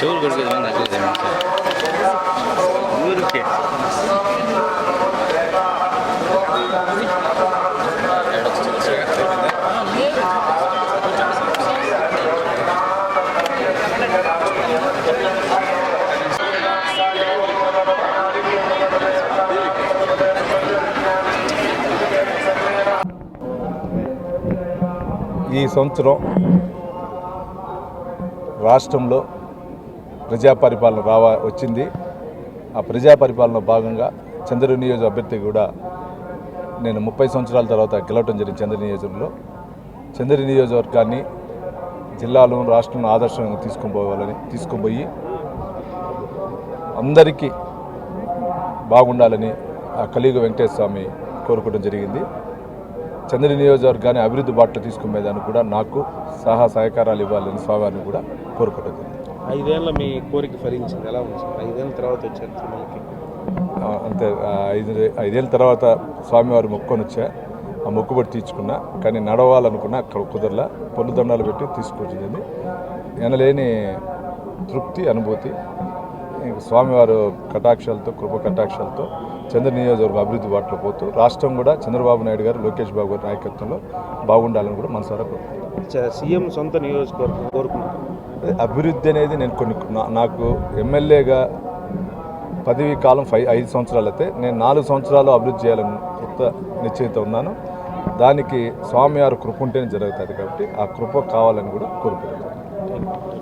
చెవులు కొడుకు నాకు ఊరికే. ఈ సంవత్సరం రాష్ట్రంలో ప్రజా పరిపాలన రావా వచ్చింది. ఆ ప్రజా పరిపాలన భాగంగా చంద్రు నియోజక అభ్యర్థి కూడా నేను ముప్పై సంవత్సరాల తర్వాత గెలవటం జరిగింది చంద్ర నియోజకంలో చంద్ర నియోజకవర్గాన్ని జిల్లాలో రాష్ట్రంలో ఆదర్శంగా తీసుకొని పోవాలని తీసుకొని అందరికీ బాగుండాలని ఆ కలియుగ వెంకటేశ్వర స్వామి కోరుకోవడం జరిగింది. చంద్ర నియోజకవర్గాన్ని అభివృద్ధి బాటలో తీసుకునేదానికి కూడా నాకు సహా సహకారాలు ఇవ్వాలని స్వామివారిని కూడా కోరుకోవడం జరిగింది. ఐదేళ్ళ మీ కోరిక ఫలించింది. ఎలా ఉంది సార్? ఐదేళ్ళ తర్వాత వచ్చారు తిరుమలకి. అంతే. ఐదు ఐదేళ్ళ తర్వాత స్వామివారి మొక్కుకొని వచ్చా. ఆ మొక్కుబడి తీర్చుకున్నా. కానీ నడవాలనుకున్నా అక్కడ కుదరలా. పొన్ను దండాలు పెట్టి తీసుకొచ్చింది. ఎనలేని తృప్తి అనుభూతి. స్వామివారు కటాక్షాలతో కృప కటాక్షాలతో చంద్ర నియోజకవర్గం అభివృద్ధి బాటలో పోతూ రాష్ట్రం కూడా చంద్రబాబు నాయుడు గారు లోకేష్ బాబు గారి నాయకత్వంలో బాగుండాలని కూడా మనసారా కోరుకుంటున్నాను చ- సీఎం సొంత నియోజకవర్గం కోరుకున్నారు. అదే అభివృద్ధి అనేది నేను కొన్ని నాకు ఎమ్మెల్యేగా పదవీ కాలం ఫైవ్ ఐదు సంవత్సరాలు అయితే నేను నాలుగు సంవత్సరాలు అభివృద్ధి చేయాలని కొత్త నిశ్చయిత ఉన్నాను. దానికి స్వామివారి కృప ఉంటేనే జరుగుతుంది కాబట్టి ఆ కృప కావాలని కూడా కోరుకుంటున్నాను.